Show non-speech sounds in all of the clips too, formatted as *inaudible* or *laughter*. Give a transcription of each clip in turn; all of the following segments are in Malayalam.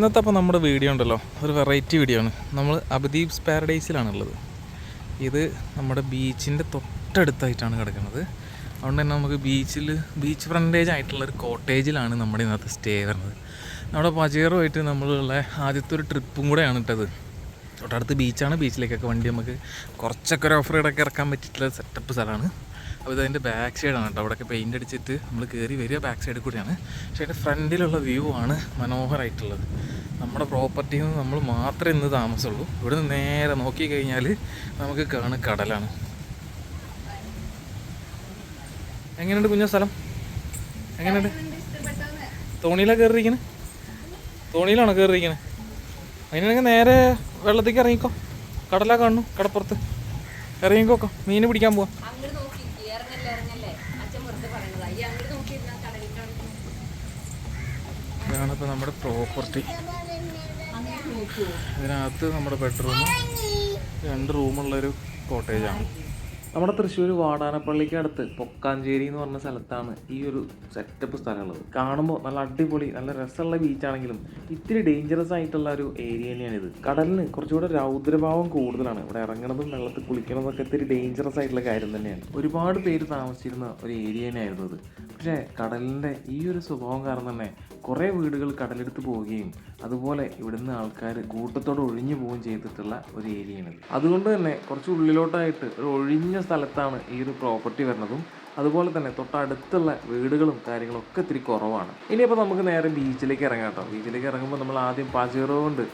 ഇന്നത്തെ അപ്പോൾ നമ്മുടെ വീഡിയോ ഉണ്ടല്ലോ ഒരു വെറൈറ്റി വീഡിയോ ആണ്. നമ്മൾ അബദീപ്സ് പാരഡൈസിലാണുള്ളത്. ഇത് നമ്മുടെ ബീച്ചിന്റെ തൊട്ടടുത്തായിട്ടാണ് കിടക്കുന്നത്. അതുകൊണ്ട് തന്നെ നമുക്ക് ബീച്ചിൽ ബീച്ച് ഫ്രണ്ടേജ് ആയിട്ടുള്ള ഒരു കോട്ടേജിലാണ് നമ്മുടെ ഇന്നത്തെ സ്റ്റേ വരുന്നത്. നമ്മുടെ പജേറുമായിട്ട് നമ്മളുള്ള ആദ്യത്തെ ഒരു ട്രിപ്പും കൂടെയാണ് ഇട്ടത്. തൊട്ടടുത്ത് ബീച്ചാണ് ബീച്ചിലേക്കൊക്കെ വണ്ടി നമുക്ക് കുറച്ചൊക്കെ ഒരു ഓഫർ ഇടയ്ക്ക് ഇറക്കാൻ പറ്റിയിട്ടുള്ള സെറ്റപ്പ് സ്ഥലമാണ്. അപ്പോൾ ഇതതിന്റെ ബാക്ക് സൈഡാണ് കേട്ടോ. അവിടെയൊക്കെ പെയിന്റ് അടിച്ചിട്ട് നമ്മൾ കയറി വരിക ബാക്ക് സൈഡിൽ കൂടിയാണ്. പക്ഷേ അതിന്റെ ഫ്രണ്ടിലുള്ള വ്യൂ ആണ് മനോഹരമായിട്ടുള്ളത് നമ്മുടെ പ്രോപ്പർട്ടിയിൽ നിന്ന് നമ്മൾ മാത്രമേ ഇന്ന് താമസമുള്ളൂ. ഇവിടെ നിന്ന് നേരെ നോക്കി കഴിഞ്ഞാൽ നമുക്ക് കാണും കടലാണ്. എങ്ങനെയുണ്ട് കുഞ്ഞ സ്ഥലം? എങ്ങനെയുണ്ട്? തോണിയിലാണ് കയറിയിരിക്കുന്നത് തോണിയിലാണോ കയറിയിരിക്കുന്നത് അതിനാണെങ്കിൽ നേരെ വെള്ളത്തേക്ക് ഇറങ്ങിക്കോ. കടലാ കാണുന്നു. കടപ്പുറത്ത്. ഇറങ്ങിക്കോക്കോ. മീൻ പിടിക്കാൻ പോവാം. ഇതാണ് ഇപ്പോൾ നമ്മുടെ പ്രോപ്പർട്ടി ഇതിനകത്ത് നമ്മുടെ ബെഡ്റൂം രണ്ട് റൂമുള്ളൊരു കോട്ടേജാണ് നമ്മുടെ തൃശ്ശൂർ വാടാനപ്പള്ളിക്ക് അടുത്ത് പൊക്കാഞ്ചേരി എന്ന് പറഞ്ഞ സ്ഥലത്താണ് ഈ ഒരു സെറ്റപ്പ് സ്ഥലമുള്ളത്. കാണുമ്പോൾ നല്ല അടിപൊളി നല്ല രസമുള്ള ബീച്ചാണെങ്കിലും ഇത്തിരി ഡേഞ്ചറസ് ആയിട്ടുള്ള ഒരു ഏരിയ തന്നെയാണ് ഇത് കടലിന് കുറച്ചുകൂടെ രൗദ്രഭാവം കൂടുതലാണ്. ഇവിടെ ഇറങ്ങണതും വെള്ളത്തിൽ കുളിക്കണതൊക്കെ ഇത്തിരി ഡേഞ്ചറസ് ആയിട്ടുള്ള കാര്യം തന്നെയാണ്. ഒരുപാട് പേര് താമസിച്ചിരുന്ന ഒരു ഏരിയ തന്നെയായിരുന്നു ഇത്. പക്ഷേ കടലിന്റെ ഈ ഒരു സ്വഭാവം കാരണം തന്നെ കുറേ വീടുകൾ കടലെടുത്ത് പോവുകയും അതുപോലെ ഇവിടുന്ന് ആൾക്കാർ കൂട്ടത്തോടെ ഒഴിഞ്ഞു പോവുകയും ചെയ്തിട്ടുള്ള ഒരു ഏരിയയാണ് അതുകൊണ്ട് തന്നെ കുറച്ച് ഉള്ളിലോട്ടായിട്ട് ഒരു ഒഴിഞ്ഞ സ്ഥലത്താണ് ഈ ഒരു പ്രോപ്പർട്ടി വരുന്നതും അതുപോലെ തന്നെ തൊട്ടടുത്തുള്ള വീടുകളും കാര്യങ്ങളും ഒക്കെ ഇത്തിരി കുറവാണ്. ഇനിയിപ്പോൾ നമുക്ക് നേരെ ബീച്ചിലേക്ക് ഇറങ്ങാം കേട്ടോ. ബീച്ചിലേക്ക് ഇറങ്ങുമ്പോൾ നമ്മൾ ആദ്യം പാചകം കൊണ്ട്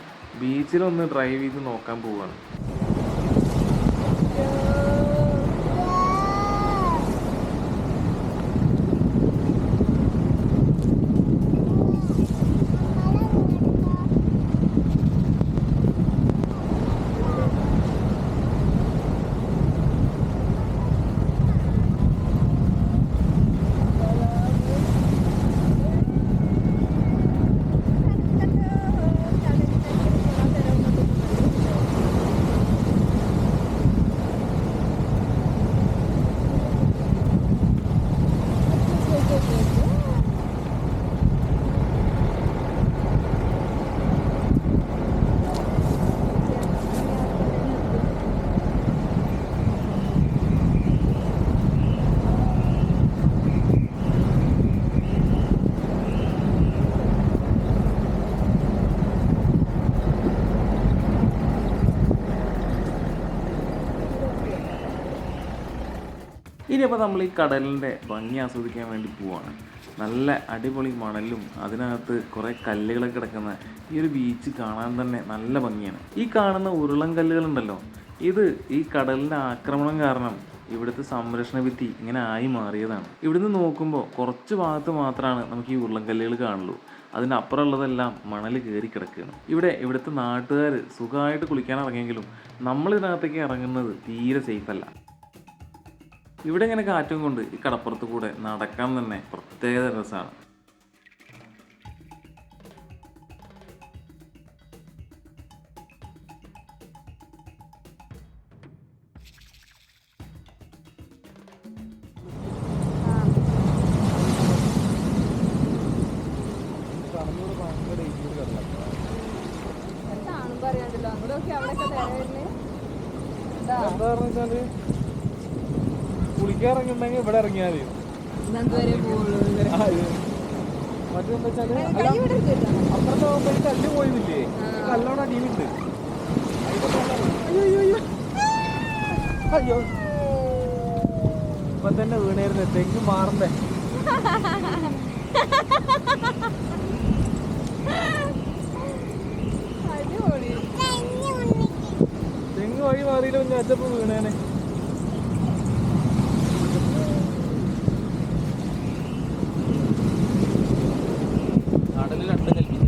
ബീച്ചിലൊന്ന് ഡ്രൈവ് ചെയ്ത് നോക്കാൻ പോവുകയാണ് ഇനിയിപ്പോൾ നമ്മൾ ഈ കടലിന്റെ ഭംഗി ആസ്വദിക്കാൻ വേണ്ടി പോവാണ്. നല്ല അടിപൊളി മണലും അതിനകത്ത് കുറേ കല്ലുകളൊക്കെ കിടക്കുന്ന ഈ ഒരു ബീച്ച് കാണാൻ തന്നെ നല്ല ഭംഗിയാണ്. ഈ കാണുന്ന ഉരുളൻ കല്ലുകളുണ്ടല്ലോ ഇത് ഈ കടലിന്റെ ആക്രമണം കാരണം ഇവിടുത്തെ സംരക്ഷണ ഭിത്തി ഇങ്ങനെ ആയി മാറിയതാണ്. ഇവിടുന്ന് നോക്കുമ്പോൾ കുറച്ച് ഭാഗത്ത് മാത്രമാണ് നമുക്ക് ഈ ഉരുളൻകല്ലുകൾ കാണുള്ളൂ. അതിന്റെ അപ്പുറമുള്ളതെല്ലാം മണൽ കയറി കിടക്കുകയാണ് ഇവിടെ ഇവിടുത്തെ നാട്ടുകാർ സുഖമായിട്ട് കുളിക്കാൻ ഇറങ്ങിയെങ്കിലും നമ്മൾ ഇതിനകത്തേക്ക് ഇറങ്ങുന്നത് തീരെ സേഫ് അല്ല. ഇവിടെ ഇങ്ങനെ കാറ്റും കൊണ്ട് ഈ കടപ്പുറത്ത് കൂടെ നടക്കാൻ തന്നെ പ്രത്യേക രസമാണ് എന്താ പറഞ്ഞാൽ എന്താണെന്ന് വെച്ചാൽ ഇറങ്ങിയിട്ടുണ്ടെങ്കിൽ ഇവിടെ ഇറങ്ങിയാൽ മതി. വെച്ചാൽ. അപ്പുറത്തെ കല്ല് പോയില്ലേ കല്ലോടെ അടിയിലുണ്ട് അയ്യോ, ഇപ്പൊ തന്നെ വീണായിരുന്നു. തെങ്ങ് മാറണ്ടേ? തെങ്ങ് വഴി മാറിയില്ല പിന്നെ അച്ചപ്പോ വീണേനെ കടലിൽ രണ്ട് കല്ല്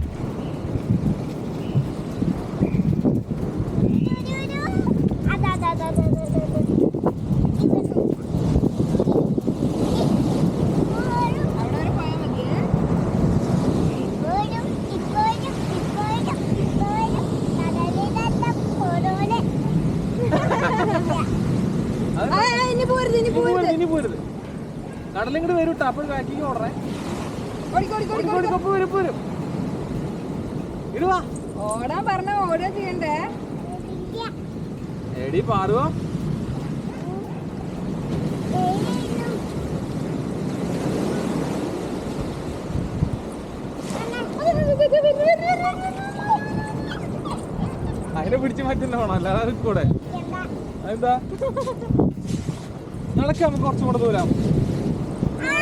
അവിടെ വരെ പോയാൽ മതിയേ ആ, ആ, ഇനി പോരുത് ഇനി ഇനി പോരുത് പോരുത് ഇനി പോരുത് കടലിങ്ങോട്ട് വരും ട്ടോ. അപ്പോൾ ബാക്കിക്ക് ഓടറേ വരും വരും ഇടുവാ ഓടാൻ പറഞ്ഞ ഓടാ ചെയ്യണ്ടേ? എടി പാറുവോ? അതിനെ പിടിച്ച് മാറ്റുന്ന വേണം അല്ലാതെ അത് കൂടെ അതെന്താ? നടക്കാം നമുക്ക് കുറച്ചും കൂടെ ദൂരം.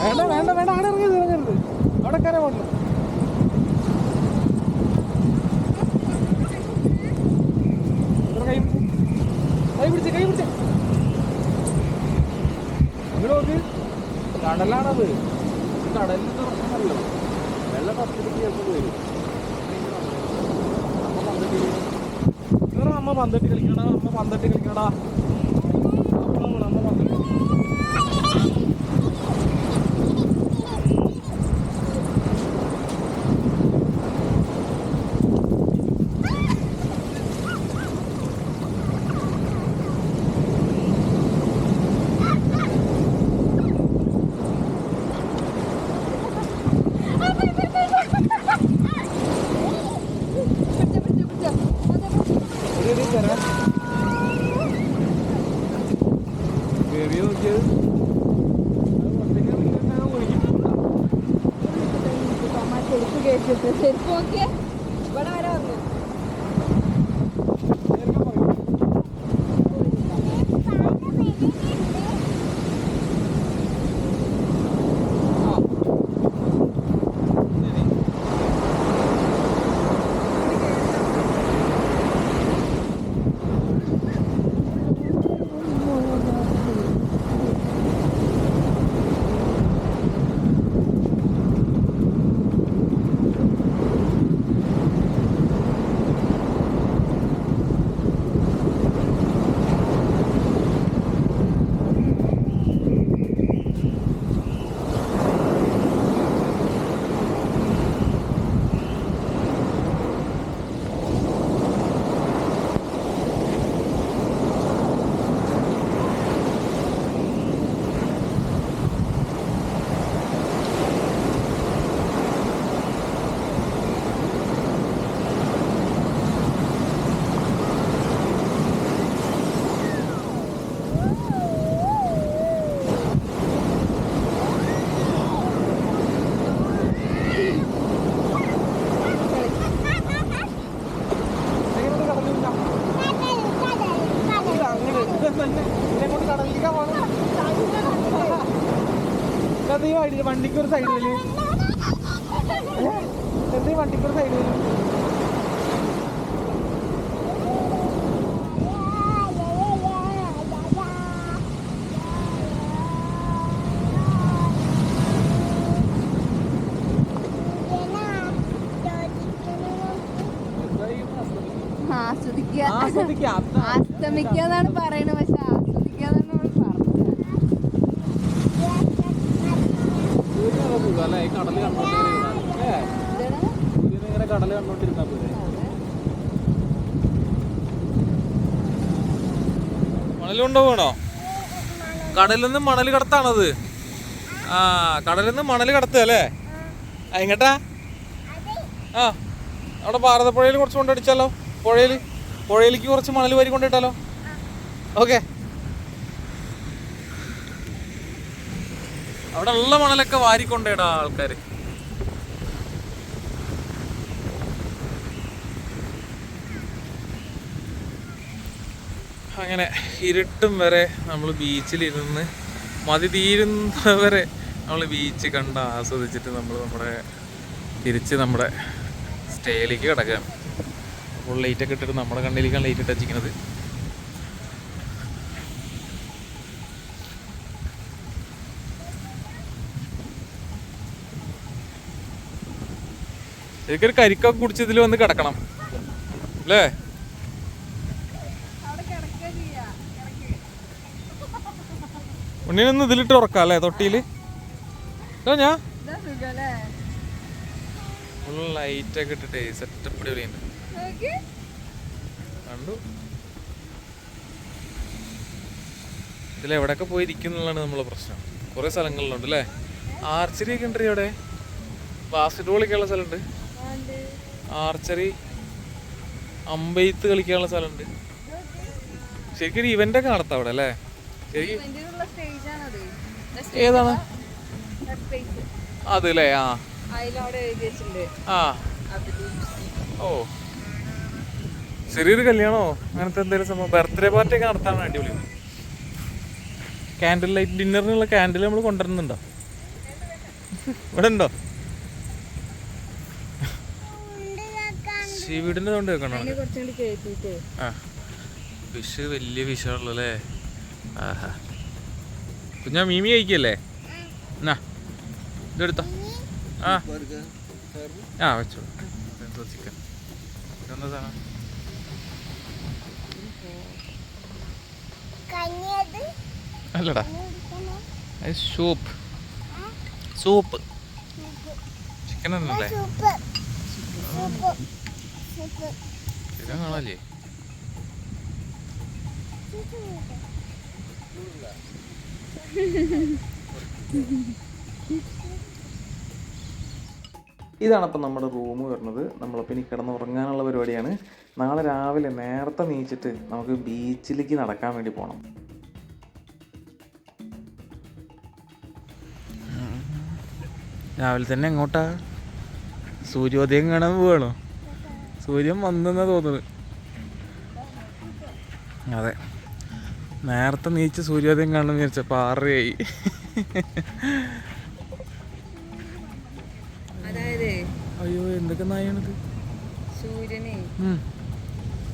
വേണ്ട വേണ്ട വേണ്ട അവിടെ ഇറങ്ങരുത് ഇറങ്ങരുത് അവിടെ കയറാൻ പാടില്ല ഇവിടെ കൈ പിടിച്ച്. കൈ പിടിച്ച് കൈ പിടിച്ച് ഇവിടെ നോക്ക് കടലാണത് ഈ കടലിൽ തുറക്കുന്നല്ലോ വെള്ളം പത്തിരിക്ക് ചിലപ്പോൾ വരും അമ്മ പന്തട്ടി കളിക്കണം. ഇവരുടെ അമ്മ പന്തട്ടി കളിക്കണടാ അമ്മ പന്തട്ട് കളിക്കണടാ. ഒരു ഒരു തരാം കേറിയ നോക്കിയത് അത് ഒറ്റയ്ക്ക് ഇങ്ങനെ ഒഴുകി പോകുന്നതാ. ചെരുപ്പ് നോക്കിയേ ഇവിടെ വരെ വന്നു നേരത്തെ പറയൂ. ആ. ശരി. എങ്ങനെയുണ്ട് കടലിൽ ഇല്ല, അങ്ങനെ. ഇതെന്താ ഇന്നെ? ഇന്നെ കൊണ്ട് കടലിലേക്കാ പോണെ? എന്താ ഈ വഴി- വണ്ടിക്ക് ഒരു സൈഡ് വലി എന്താ വണ്ടിക്ക് ഒരു സൈഡ് വലി ആസ്വദിക്കുക. അസ്തമിക്കുക എന്നാണ് പറയണത് പക്ഷെ ആസ്വദിക്കുക എന്നാണ് നമ്മൾ പറഞ്ഞത് സൂര്യൻ നല്ല സുഖം അല്ലേ ഈ കടൽ കണ്ടോണ്ടിരുന്നാ ഏ എന്താണ്? സൂര്യൻ ഇങ്ങനെ കടൽ കണ്ടോണ്ടിരുന്നാ പോലെ കൊണ്ടുപോകണോ കടലിൽ നിന്ന് മണൽ കടത്താണത്. ആ കടലിൽ നിന്ന് മണൽ കടത്തുക അല്ലേ? എങ്ങട്ടാ? ആ അവിടെ ഭാരതപ്പുഴയിൽ കുറച്ച് കൊണ്ടടിച്ചാലോ പുഴയിൽ? പുഴയിലേക്ക് കുറച്ച് മണൽ വരി കൊണ്ടിട്ടാലോ ഓക്കെ. അവിടെ ഉള്ള മണലൊക്കെ വാരിക്കൊണ്ടേടാ ആൾക്കാർ അങ്ങനെ ഇരുട്ടും വരെ നമ്മൾ ബീച്ചിലിരുന്ന് മതി തീരുന്നവരെ നമ്മൾ ബീച്ച് കണ്ട് ആസ്വദിച്ചിട്ട് നമ്മൾ നമ്മുടെ തിരിച്ച് നമ്മുടെ സ്റ്റേയിലേക്ക് കിടക്കുകയാണ് ഫുൾ ലൈറ്റൊക്കെ ഇട്ടിട്ട് നമ്മുടെ കണ്ണിലേക്കാണ് ലൈറ്റ് ഇട്ട് വെച്ചിരിക്കുന്നത്. ഒരു കരിക്കൊക്കെ കുടിച്ച് ഇതിൽ വന്ന് കിടക്കണം. അല്ലേ? ഉണ്ണിനൊന്ന് ഇതിലിട്ട് ഉറക്കാം അല്ലേ തൊട്ടിയിൽ ഇതിലെവിടൊക്കെ പോയിരിക്കുന്നതാണ് നമ്മളെ പ്രശ്നം. കുറേ സ്ഥലങ്ങളിലുണ്ട് അല്ലേ? ആർച്ചറി ഒക്കെ ഉണ്ട് അവിടെ? ബാസ്കറ്റ് ബോൾ കളിക്കാനുള്ള സ്ഥലമുണ്ട്. ആർച്ചറി അമ്പെയ്ത്ത് കളിക്കാനുള്ള സ്ഥലമുണ്ട്. ശരിക്കും ഒരു ഒക്കെ നടത്താം അവിടെ അല്ലേ? ഏതാണ്? അതല്ലേ ആ. ഓ. ചെറിയൊരു കല്യാണോ? അങ്ങനത്തെ എന്തെങ്കിലും സംഭവം? ബർത്ത്ഡേ പാർട്ടി ഒക്കെ നടത്താൻ അടിപൊളി കാൻഡിൽ ലൈറ്റ് ഡിന്നറിനുള്ള കാൻഡിൽ നമ്മൾ കൊണ്ടുവരുന്നുണ്ടോ? ഇവിടെ ഉണ്ടോ വീടിന്റെ തൊണ്ട് ആ. വിഷ് വലിയ വിഷമുള്ളല്ലേ അല്ലേ? ആഹാ. കുഞ്ഞാ മീമി കഴിക്കല്ലേ? എന്നാ ഇതെടുത്തോ ആ. ആ വെച്ചോ. എന്തോ ചിക്കൻ സാധനം? അല്ലടാ. സൂപ്പ് സൂപ്പ് ചിക്കൻ എന്നല്ലേ ചിക്കൻ കാണാല്ലേ *laughs* ഇതാണ് അപ്പം നമ്മുടെ റൂം വരുന്നത്. നമ്മളപ്പോൾ ഇനി കിടന്ന് ഉറങ്ങാനുള്ള പരിപാടിയാണ്. നാളെ രാവിലെ നേരത്തെ നീച്ചിട്ട് നമുക്ക് ബീച്ചിലേക്ക് നടക്കാൻ വേണ്ടി പോകണം രാവിലെ തന്നെ എങ്ങോട്ടാ? സൂര്യോദയം കാണാൻ പോവാണോ? സൂര്യൻ വന്നെന്നാ തോന്നുന്നത്. അതെ. നേരത്തെ നീച്ച് സൂര്യോദയം കാണണം എന്ന് ആറരയായി. പാറയായി അയ്യോ എന്തൊക്കെ നായാണിത് സൂര്യനെ.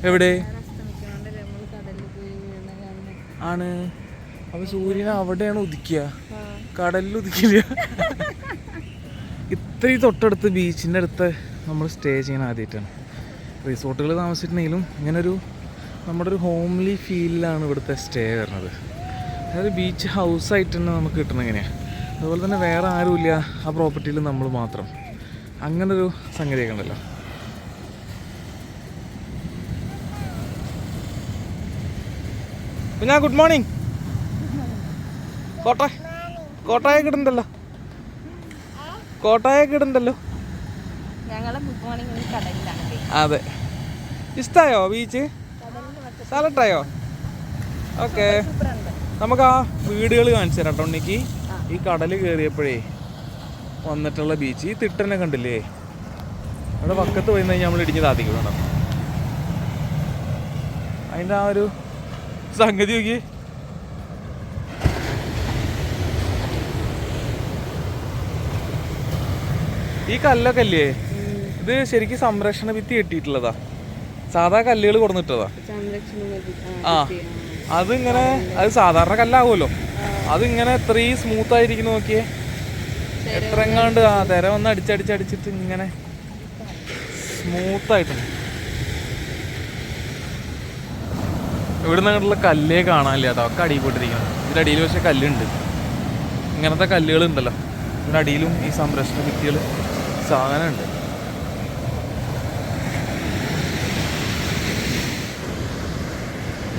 എവിടെ? ആണ്. അപ്പൊ സൂര്യൻ അവിടെയാണ് ഉദിക്കുക. കടലിൽ ഉദിക്കില്ല. ഇത്രയും തൊട്ടടുത്ത് ബീച്ചിന്റെ അടുത്ത് നമ്മൾ സ്റ്റേ ചെയ്യണ ആദ്യമായിട്ടാണ് റിസോർട്ടുകൾ താമസിച്ചിട്ടുണ്ടെങ്കിലും ഇങ്ങനൊരു നമ്മുടെ ഒരു ഹോംലി ഫീലിലാണ് ഇവിടുത്തെ സ്റ്റേ വരുന്നത്. അതായത് ബീച്ച് ഹൗസായിട്ട് തന്നെ നമുക്ക് കിട്ടണം എങ്ങനെയാണ് അതുപോലെ തന്നെ വേറെ ആരുമില്ല ആ പ്രോപ്പർട്ടിയിൽ നമ്മൾ മാത്രം. അങ്ങനൊരു സംഗതിയൊക്കെ ഉണ്ടല്ലോ. പിന്നെ ഗുഡ് മോർണിംഗ് കോട്ട കോട്ടായ കിടണ്ടല്ലോ കോട്ടായ കിടണ്ടല്ലോ അതെ. ഇഷ്ടായോ ബീച്ച് സാലട്ടായോ ഓക്കെ നമുക്ക് ആ വീടുകൾ കാണിച്ചു തരാം കേട്ടോ ഉണ്ണിക്ക്. ഈ കടൽ കയറിയപ്പോഴേ വന്നിട്ടുള്ള ബീച്ച് ഈ തിട്ടനെ കണ്ടില്ലേ? അവിടെ പക്കത്ത് പോയി കഴിഞ്ഞാൽ നമ്മൾ ഇടിഞ്ഞ് താത്തിക്കും വേണം അതിന്റെ ആ ഒരു സംഗതി നോക്കി ഈ കല്ലൊക്കെ അല്ലേ? ഇത് ശരിക്കും സംരക്ഷണ ഭിത്തി കെട്ടിയിട്ടുള്ളതാ. സാധാ കല്ലുകൾ കൊടുന്നിട്ടതാ. ആ അതിങ്ങനെ അത് സാധാരണ കല്ലാവുമല്ലോ അതിങ്ങനെ ഇത്രയും സ്മൂത്ത് ആയിരിക്കും നോക്കിയേ. എത്ര എങ്ങാണ്ട് ആ തിര വന്ന് അടിച്ചടിച്ചടിച്ചിട്ട് ഇങ്ങനെ സ്മൂത്ത് ആയിട്ടുണ്ട്. ഇവിടുന്ന് അങ്ങോട്ടുള്ള കല്ലേ കാണാനില്ല. കേട്ടോ ഒക്കെ അടിയിൽ പോയിട്ടിരിക്കണം ഇതിന്റെ അടിയിൽ പക്ഷെ കല്ലുണ്ട്. ഇങ്ങനത്തെ കല്ലുകൾ ഉണ്ടല്ലോ ഇതിന്റെ അടിയിലും ഈ സംരക്ഷണ ഭിത്തികൾ സാധനമുണ്ട്.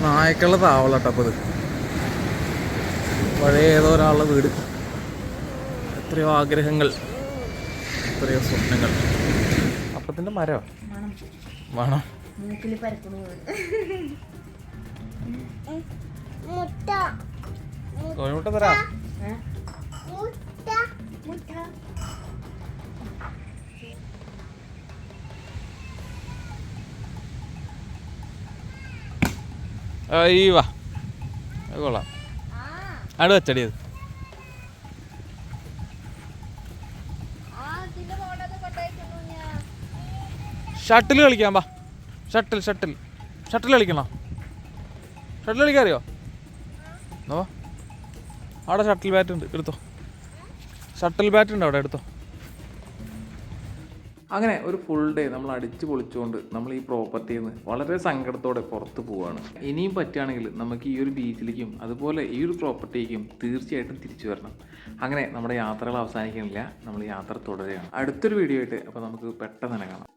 നായക്കുള്ള താവളട്ടോ അപ്പോൾ ഇത് പഴയ ഏതോ ഒരാളുടെ വീട്. എത്രയോ ആഗ്രഹങ്ങൾ എത്രയോ സ്വപ്നങ്ങൾ. അപ്പത്തിന്റെ മരോ? വേണം കോഴിമുട്ട തരാം. അയ്യവാ. അത് കൊള്ളാം. അവിടെ വെച്ചടി അത്. ഷട്ടിൽ കളിക്കാം വാ. Shuttle shuttle. ഷട്ടിൽ കളിക്കണോ? ഷട്ടിൽ കളിക്കാൻ അറിയോ എന്നോ അവിടെ ഷട്ടിൽ ബാറ്റ് ഉണ്ട്. എടുത്തോ. ഷട്ടിൽ ബാറ്റ് ഉണ്ട് അവിടെ എടുത്തോ. അങ്ങനെ ഒരു ഫുൾ ഡേ നമ്മൾ അടിച്ചു പൊളിച്ചുകൊണ്ട് നമ്മൾ ഈ പ്രോപ്പർട്ടിയിൽ നിന്ന് വളരെ സങ്കടത്തോടെ പുറത്ത് പോവുകയാണ് ഇനിയും പറ്റുകയാണെങ്കിൽ നമുക്ക് ഈ ഒരു ബീച്ചിലേക്കും അതുപോലെ ഈ ഒരു പ്രോപ്പർട്ടിക്കും തീർച്ചയായിട്ടും തിരിച്ചു വരണം. അങ്ങനെ നമ്മുടെ യാത്രകൾ അവസാനിക്കുന്നില്ല. നമ്മൾ യാത്ര തുടരുകയാണ്. അടുത്തൊരു വീഡിയോ ആയിട്ട് അപ്പോൾ നമുക്ക് പെട്ടെന്ന് തന്നെ കാണാം.